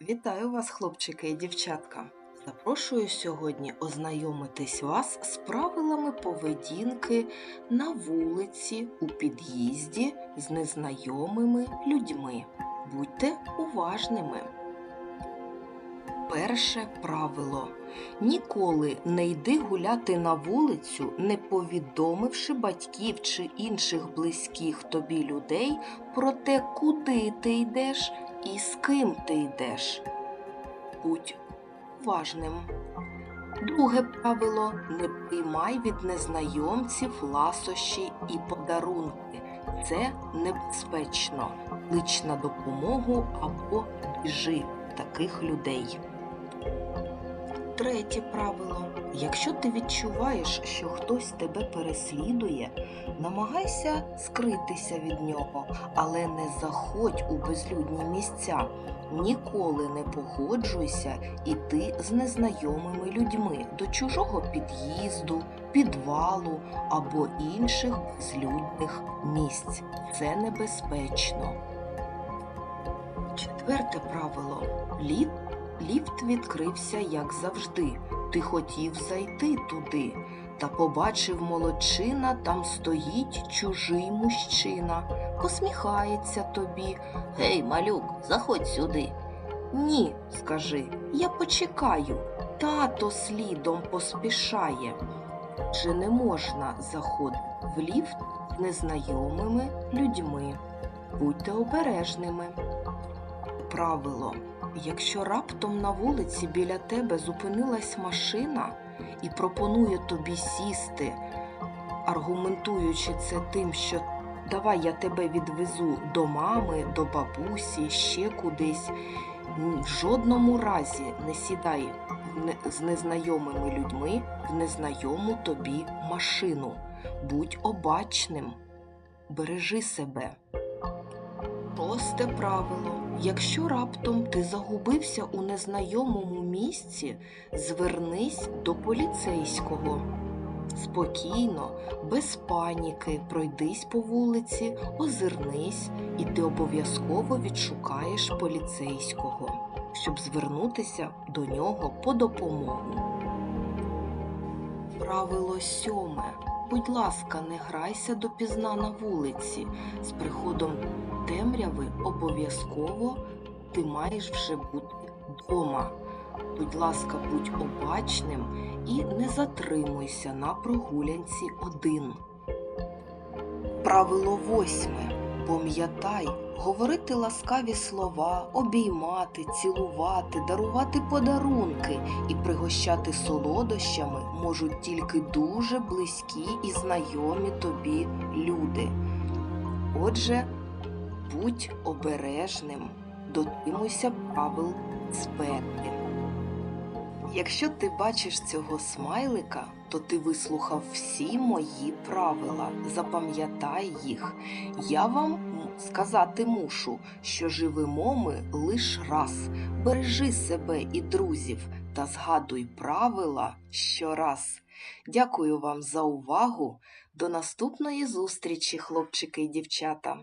Вітаю вас, хлопчики і дівчатка! Запрошую сьогодні ознайомитись вас з правилами поведінки на вулиці, у під'їзді з незнайомими людьми. Будьте уважними. Перше правило. Ніколи не йди гуляти на вулицю, не повідомивши батьків чи інших близьких тобі людей про те, куди ти йдеш і з ким ти йдеш. Будь уважним. Друге правило не приймай від незнайомців ласощі і подарунки. Це небезпечно. Клич на допомогу або біжи таких людей. Третє правило. Якщо ти відчуваєш, що хтось тебе переслідує, намагайся скритися від нього, але не заходь у безлюдні місця. Ніколи не погоджуйся іти з незнайомими людьми до чужого під'їзду, підвалу або інших безлюдних місць. Це небезпечно. Четверте правило. Ліфт відкрився, як завжди. Ти хотів зайти туди, та побачив молодчина, там стоїть чужий мужчина, посміхається тобі. Гей, малюк, заходь сюди. Ні, скажи, я почекаю. Тато слідом поспішає. Чи не можна заходити в ліфт незнайомими людьми? Будьте обережними. Правило. Якщо раптом на вулиці біля тебе зупинилась машина і пропонує тобі сісти, аргументуючи це тим, що давай я тебе відвезу до мами, до бабусі, ще кудись, в жодному разі не сідай з незнайомими людьми в незнайому тобі машину. Будь обачним, бережи себе. Просте правило. Якщо раптом ти загубився у незнайомому місці, звернись до поліцейського. Спокійно, без паніки, пройдись по вулиці, озирнись, і ти обов'язково відшукаєш поліцейського, щоб звернутися до нього по допомогу. Правило сьоме. Будь ласка, не грайся допізна на вулиці. З приходом темряви обов'язково ти маєш вже бути вдома. Будь ласка, будь обачним і не затримуйся на прогулянці один. Правило восьме. Пам'ятай, говорити ласкаві слова, обіймати, цілувати, дарувати подарунки і пригощати солодощами можуть тільки дуже близькі і знайомі тобі люди. Отже, будь обережним, дотримуйся правил безпеки. Якщо ти бачиш цього смайлика, то ти вислухав всі мої правила. Запам'ятай їх. Я вам сказати мушу, що живемо ми лиш раз. Бережи себе і друзів та згадуй правила щораз. Дякую вам за увагу. До наступної зустрічі, хлопчики і дівчата.